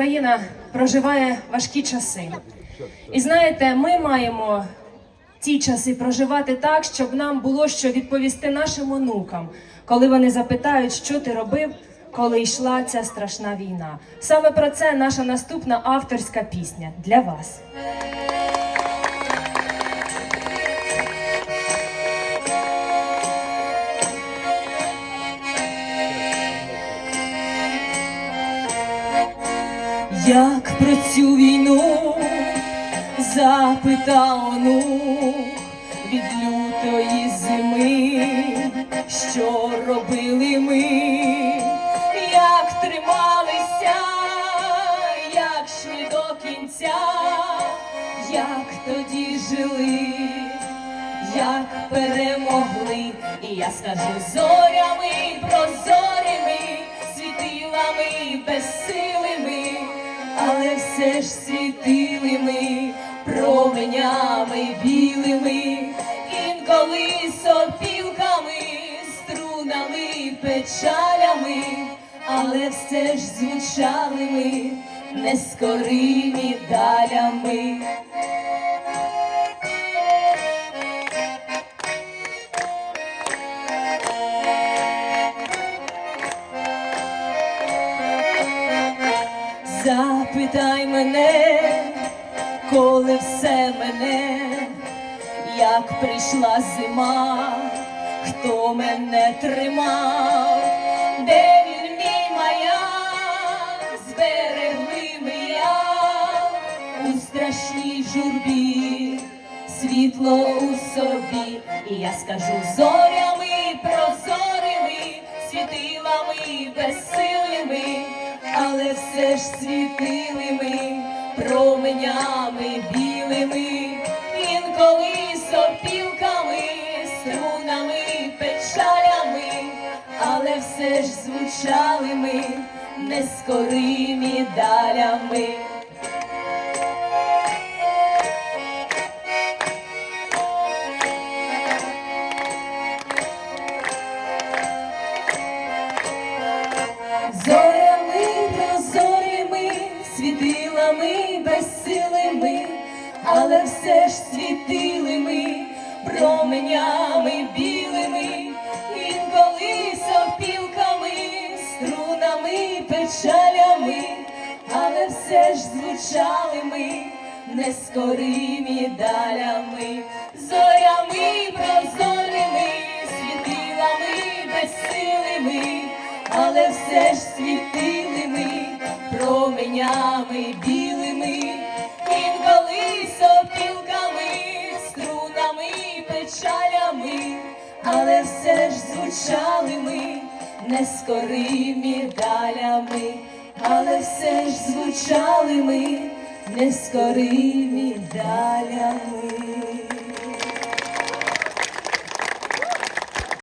Україна проживає важкі часи. І знаєте, ми маємо ті часи проживати так, щоб нам було що відповісти нашим онукам, коли вони запитають, що ти робив, коли йшла ця страшна війна. Саме про це наша наступна авторська пісня для вас. Як про цю війну запитав онук від лютої зими, що робили ми, як трималися, як йшли до кінця, як тоді жили, як перемогли, і я скажу зорями прозорими, світилами безсилими, все ж світили ми променями білими, інколи сопілками, струнами, печалями, але все ж звучали ми нескорими далями. Запитай мене, коли все мене, як прийшла зима, хто мене тримав, де він мій маяк, зберегли я у страшній журбі, світло у собі, і я скажу зорями прозорими, світилами але все ж світили ми променями білими, інколи сопілками, струнами, печалями, але все ж звучали ми нескорими далями. Зорями але все ж світили ми променями білими, інколи сопілками, струнами, печалями, але все ж звучали ми нескорими далями, зорями прозорими, світилами безсилими. Але все ж світили ми променями білими, але все ж звучали ми нескорими далями, але все ж звучали ми нескорими далями.